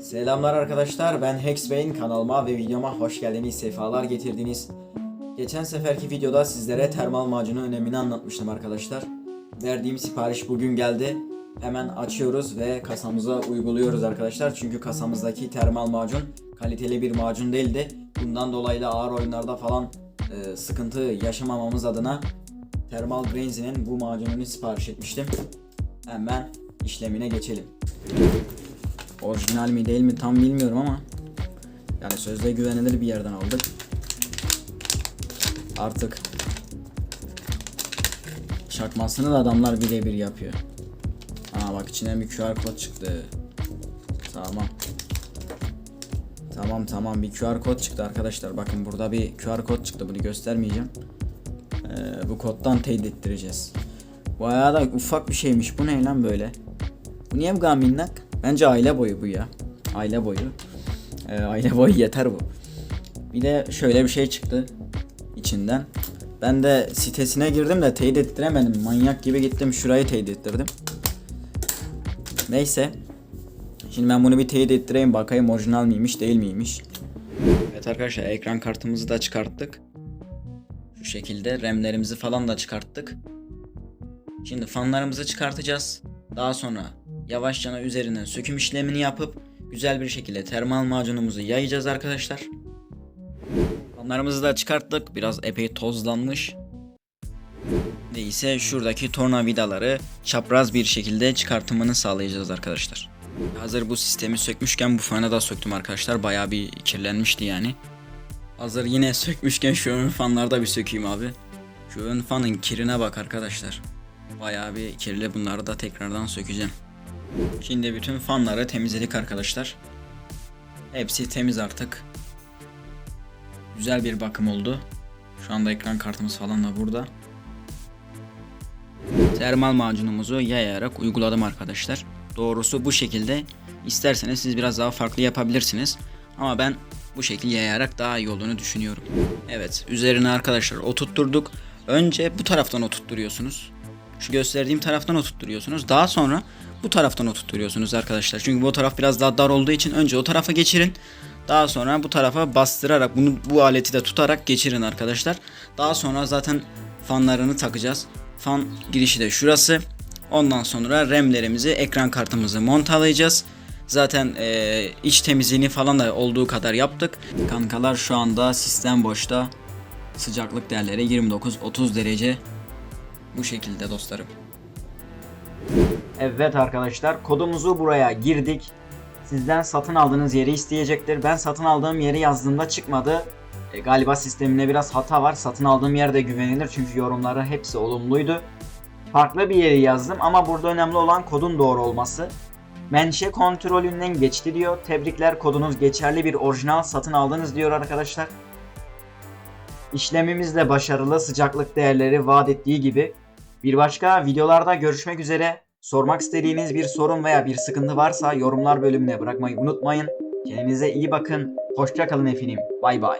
Selamlar arkadaşlar ben Hexbane kanalıma ve videoma hoş geldiniz sefalar getirdiniz. Geçen seferki videoda sizlere termal macunun önemini anlatmıştım arkadaşlar. Verdiğim sipariş bugün geldi. Hemen açıyoruz ve kasamıza uyguluyoruz arkadaşlar. Çünkü kasamızdaki termal macun kaliteli bir macun değildi. Bundan dolayı da ağır oyunlarda falan e, sıkıntı yaşamamamız adına Thermal Grains'in bu macununu sipariş etmiştim. Hemen işlemine geçelim. Orijinal mi değil mi tam bilmiyorum ama yani sözde güvenilir bir yerden aldık. Artık çakmasını da adamlar birebir yapıyor. Aa bak içinden bir QR kod çıktı. Tamam. Tamam tamam bir QR kod çıktı arkadaşlar. Bakın burada bir QR kod çıktı. Bunu göstermeyeceğim. Ee, bu koddan teyit ettireceğiz. Bayağı da ufak bir şeymiş. Bu ne lan böyle? Bu niye bu kadar minnak? Bence aile boyu bu ya. Aile boyu. Ee, aile boyu yeter bu. Bir de şöyle bir şey çıktı içinden. Ben de sitesine girdim de teyit ettiremedim. Manyak gibi gittim şurayı teyit ettirdim. Neyse. Şimdi ben bunu bir teyit ettireyim bakayım orijinal miymiş değil miymiş. Evet arkadaşlar ekran kartımızı da çıkarttık. Şu şekilde RAM'lerimizi falan da çıkarttık. Şimdi fanlarımızı çıkartacağız. Daha sonra yavaşça üzerinden söküm işlemini yapıp güzel bir şekilde termal macunumuzu yayacağız arkadaşlar. Fanlarımızı da çıkarttık. Biraz epey tozlanmış. Neyse şuradaki tornavidaları çapraz bir şekilde çıkartımını sağlayacağız arkadaşlar. Hazır bu sistemi sökmüşken bu fanı da söktüm arkadaşlar. Bayağı bir kirlenmişti yani. Hazır yine sökmüşken şu ön fanları da bir sökeyim abi. Şu ön fanın kirine bak arkadaşlar. Bayağı bir kirli bunları da tekrardan sökeceğim. Şimdi bütün fanları temizledik arkadaşlar. Hepsi temiz artık. Güzel bir bakım oldu. Şu anda ekran kartımız falan da burada. Termal macunumuzu yayarak uyguladım arkadaşlar. Doğrusu bu şekilde. İsterseniz siz biraz daha farklı yapabilirsiniz. Ama ben bu şekilde yayarak daha iyi olduğunu düşünüyorum. Evet üzerine arkadaşlar oturtturduk. Önce bu taraftan oturtturuyorsunuz. Şu gösterdiğim taraftan oturtturuyorsunuz. Daha sonra bu taraftan oturtturuyorsunuz arkadaşlar. Çünkü bu taraf biraz daha dar olduğu için önce o tarafa geçirin. Daha sonra bu tarafa bastırarak bunu bu aleti de tutarak geçirin arkadaşlar. Daha sonra zaten fanlarını takacağız. Fan girişi de şurası. Ondan sonra RAM'lerimizi, ekran kartımızı montalayacağız. Zaten eee, iç temizliğini falan da olduğu kadar yaptık. Kankalar şu anda sistem boşta. Sıcaklık değerleri 29-30 derece. Bu şekilde dostlarım. Evet arkadaşlar kodumuzu buraya girdik. Sizden satın aldığınız yeri isteyecektir. Ben satın aldığım yeri yazdığımda çıkmadı. E, galiba sisteminde biraz hata var. Satın aldığım yer de güvenilir çünkü yorumları hepsi olumluydu. Farklı bir yeri yazdım ama burada önemli olan kodun doğru olması. Menşe kontrolünden geçti diyor. Tebrikler kodunuz geçerli bir orijinal satın aldınız diyor arkadaşlar. İşlemimiz de başarılı sıcaklık değerleri vaat ettiği gibi. Bir başka videolarda görüşmek üzere. Sormak istediğiniz bir sorun veya bir sıkıntı varsa yorumlar bölümüne bırakmayı unutmayın. Kendinize iyi bakın. Hoşça kalın efendim. Bay bay.